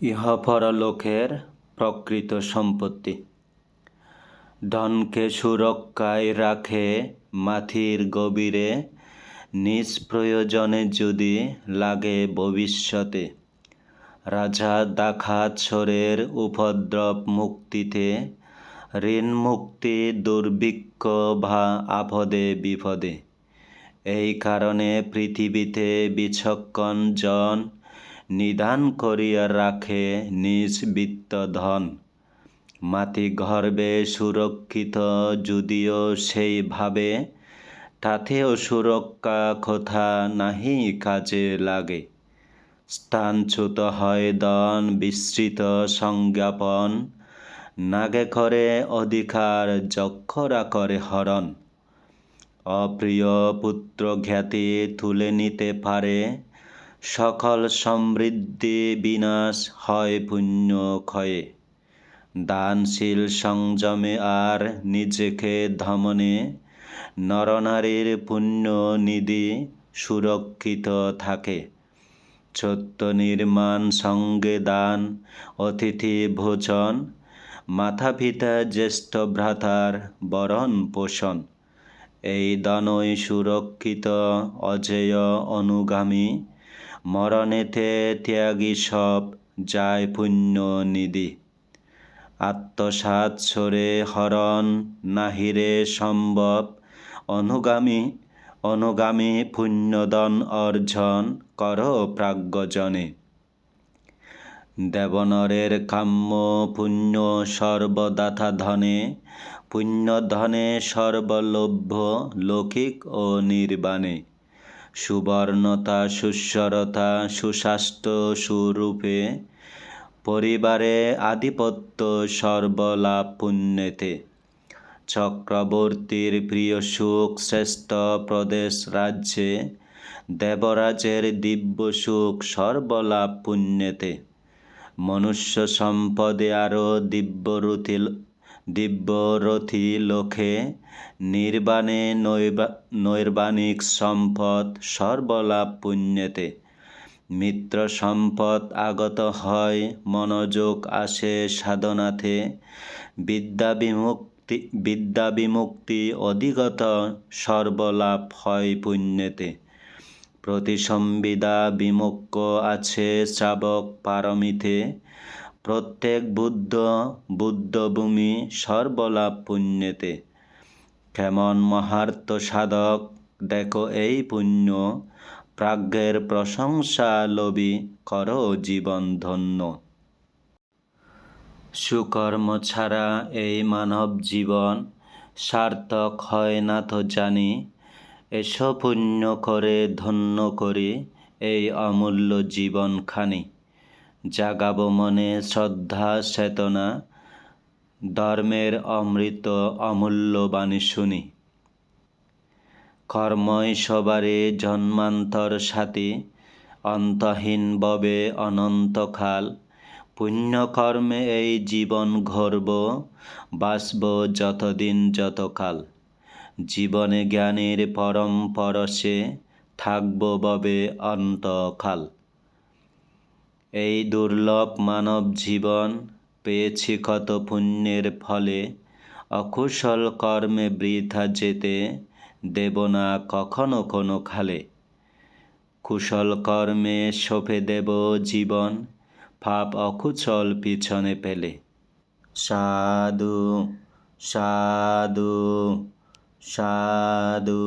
ইহা পরলোকের প্রকৃত সম্পত্তি। ধনকে সুরক্ষায় রাখে মাথির গভীরে নিজ প্রয়োজনে যদি লাগে ভবিষ্যতে। রাজা দাখাত সরের উপদ্রব মুক্তিতে ঋণ মুক্তি দুর্ভিক্ষ বা আপদে বিপদে। এই কারণে পৃথিবীতে বিচক্ষণ জন নিদান করিয়া রাখে নিজ বিত্ত ধন। মাটি গর্বে সুরক্ষিত যদিও সেইভাবে তাতেও সুরক্ষা কথা নাহি কাজে লাগে। স্থানচ্যুত হয় দন বিস্তৃত সংজ্ঞাপন, নাগে করে অধিকার যক্ষরা করে হরণ। অপ্রিয় পুত্র খ্যাতি তুলে নিতে পারে সকল সমৃদ্ধি বিনাশ হয় পুণ্য ক্ষয়ে দানশীল সংযমে আর নিজেকে ধমনে, নরনারীর পুণ্য নিধি সুরক্ষিত থাকে। ছোট্ট নির্মাণ সঙ্গে দান, অতিথি ভোজন মাথা পিতা জ্যেষ্ঠ ভ্রাতার বরণ পোষণ। এই দানই সুরক্ষিত অজেয় অনুগামী মরণেতে ত্যাগী সব যায় পুণ্য নিধি। আত্মসাত সরে হরণ নাহিরে সম্ভব। অনুগামী অনুগামী পুণ্যদন অর্জন কর প্রাজ্ঞজনে। দেবনরের কাম্য পুণ্য সর্বদাথা ধনে। পুণ্যধনে সর্বলভ্য, লৌকিক ও নির্বাণে। সুবর্ণতা, সুস্বরতা, সুস্বাস্থ্য সুরূপে পরিবারে আধিপত্য সর্বলাভ পুণ্যেতে চক্রবর্তীর প্রিয় সুখ শ্রেষ্ঠ প্রদেশ রাজ্যে দেবরাজের দিব্য সুখ সর্বলাভ পুণ্যেতে মনুষ্য সম্পদে আরও দিব্যরথি দিব্যরথি লোকে নির্বাণে নৈর্বাণিক সম্পদ সর্বলাভ পুণ্যেতে। মিত্র সম্পদ আগত হয়, মনোযোগ আসে সাধনাতে। বিদ্যা বিমুক্তি বিদ্যা বিমুক্তি অধিগত সর্বলাভ হয় পুণ্যেতে। প্রতিসম্বিদা বিমুক্ষ আছে শ্রাবক পারমিতে। প্রত্যেক বুদ্ধ বুদ্ধভূমি সর্বলাভ পুণ্যেতে কেমন মহার্ত সাধক, দেখো এই পুণ্য। প্রাজ্ঞের প্রশংসা লবি কর জীবন ধন্য। সুকর্ম ছাড়া এই মানব জীবন সার্থক হয় না তো জানি। এসব পুণ্য করে, ধন্য করি এই অমূল্য জীবনখানি। জাগাব মনে শ্রদ্ধা চেতনা। ধর্মের অমৃত অমূল্য বাণী শুনি। কর্মই সবারে জন্মান্তর সাথী। অন্তহীন ববে অনন্তকাল পুণ্যকর্মে এই জীবন ঘরব বাসব যতদিন যতকাল। জীবনে জ্ঞানের পরম পরশে থাকব ববে অন্তকাল। এই দুর্লভ মানব জীবন পেয়েছি কত পুণ্যের ফলে। অকুশল কর্মে বৃথা যেতে দেব না কখনো কোনো খালে। কুশল কর্মে সপে দেব জীবন, পাপ অকুশল পিছনে পেলে সাধু সাধু সাধু।